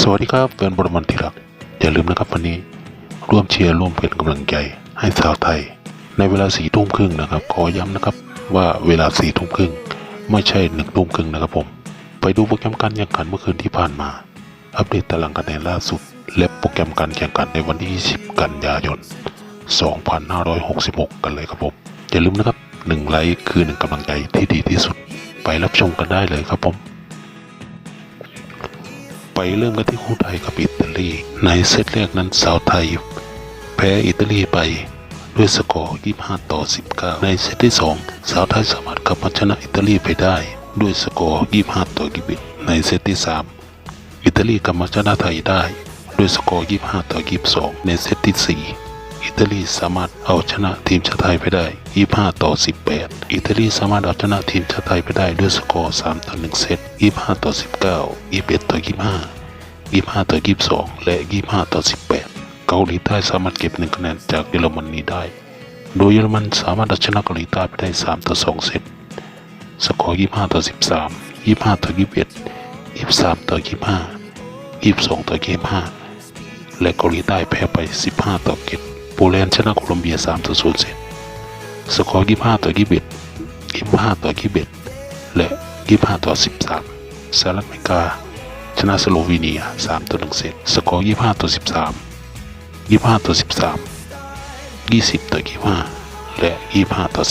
สวัสดีครับแฟนบอลมันที่รัก อย่าลืมนะครับวันนี้ ร่วมเชียร์ร่วมเป็นกำลังใจให้สาวไทย ในเวลาสี่ทุ่มครึ่งนะครับ ขอย้ำนะครับว่าเวลาสี่ทุ่มครึ่งไม่ใช่หนึ่งทุ่มครึ่งนะครับผม ไปดูโปรแกรมการแข่งขันเมื่อคืนที่ผ่านมา อัปเดตตารางคะแนนล่าสุด และโปรแกรมการแข่งขันในวันที่ 20 กันยายน 2566 กันเลยครับผม อย่าลืมนะครับหนึ่งไลค์คือหนึ่งกำลังใจที่ดีที่สุด ไปรับชมกันได้เลยครับผม ไปเริ่มกันที่คู่ไทยกับอิตาลี ในเซตแรกนั้นสาวไทย แพ้อิตาลีไปด้วยสกอร์ 25 ต่อ 19 ในเซตที่ 2 สาวไทยสามารถกลับมาชนะอิตาลีไปได้ ด้วยสกอร์ 25 ต่อ 21 ในเซตที่ 3 อิตาลีกลับมาชนะไทยได้ ด้วยสกอร์ 25 ต่อ 22 ในเซตที่ 4 อิตาลีสามารถเอาชนะทีมชาติไทยไปได้ 25 ต่อ 18 อิตาลีสามารถเอาชนะทีมชาติไทยไปได้ด้วยสกอร์ 3 ต่อ 1 เซต 25 ต่อ 19 21 ต่อ 25 25 ต่อ 22 และ 25 ต่อ 18 เกาหลีใต้สามารถเก็บหนึ่งคะแนนจากเยอรมนีได้ โดยเยอรมันสามารถเอาชนะเกาหลีใต้ไปได้ 3 ต่อ 2 เซต สกอร์ 25 ต่อ 13 25 ต่อ 21 23 ต่อ 25 22 ต่อ 25 และเกาหลีใต้แพ้ไป 15 ต่อ7 โปแลนด์ชนะโคลอมเบีย3ต่อ0เซตสกอร์25ต่อ21 25ต่อ21และ 25ต่อ13สหรัฐอเมริกา ชนะสโลวีเนีย3ต่อ1เซตสกอร์25ต่อ13 25ต่อ13 20ต่อ25และ 25ต่อ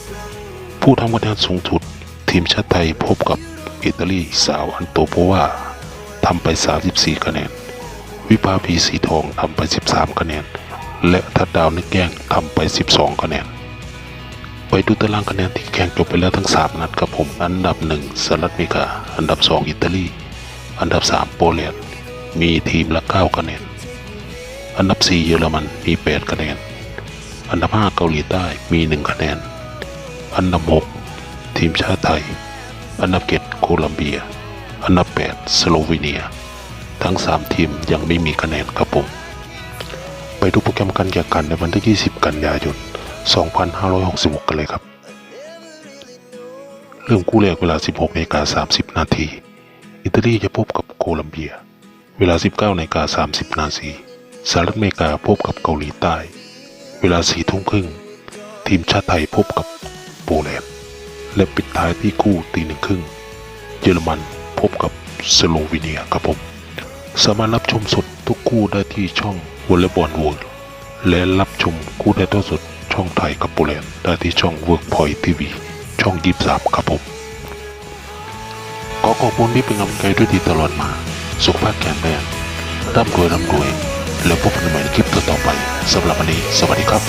13 ผู้ทำคะแนนสูงสุด ทีมชาติไทยพบกับอิตาลีสาวอันโตโปวาทำไป 34 คะแนน วิภาพีสีทองทำไป 13 คะแนน และทัดดาวนึกแกงทำไป 12 คะแนน ไปดูตารางคะแนนที่แข่งจบไปแล้วทั้ง 3 นัดครับผม อันดับ 1สหรัฐอเมริกา อันดับ 2 อิตาลี อันดับ 3 โปแลนด์ มีทีมละ 9 คะแนน อันดับ 4 เยอรมัน มี 8 คะแนน อันดับ 5 เกาหลีใต้ มี 1 คะแนน อันดับ 6 ทีมชาติไทย อันดับ 7 โคลัมเบีย อันดับ 8 สโลวีเนีย ทั้ง 3 ทีมยังไม่มีคะแนนครับผม ไปดูโปรแกรมการแข่งขันในวันที่ 20 กันยายน 2566 กันเลยครับ เริ่มคู่แรกเวลา 16นาฬิกา30 นาที อิตาลีจะพบกับโคลัมเบีย เวลา 19นาฬิกา30 นาทีสหรัฐอเมริกาพบกับเกาหลีใต้ เวลา4ทุ่มครึ่ง ทีมชาติไทยพบกับโปแลนด์ และปิดท้ายที่คู่ตีหนึ่งครึ่ง เยอรมันพบกับสโลวีเนียครับผม สามารถรับชมสดทุกคู่ได้ที่ช่อง วอลเลย์บอลเวิร์และรับชมคู่ได้ทอดสดช่องไทยกับโปแลนด์ได้ที่ช่องเวิร์กพอยทีวีช่องยีสามครับผมขอขอบคุณที่เป็นกำลังใจด้วยดีตลอดมา สุขภาพแข็งแรงร่ำรวยร่ำรวย แล้วพบกันใหม่ในคลิปต่อๆไปสำหรับวันนี้ สวัสดีครับ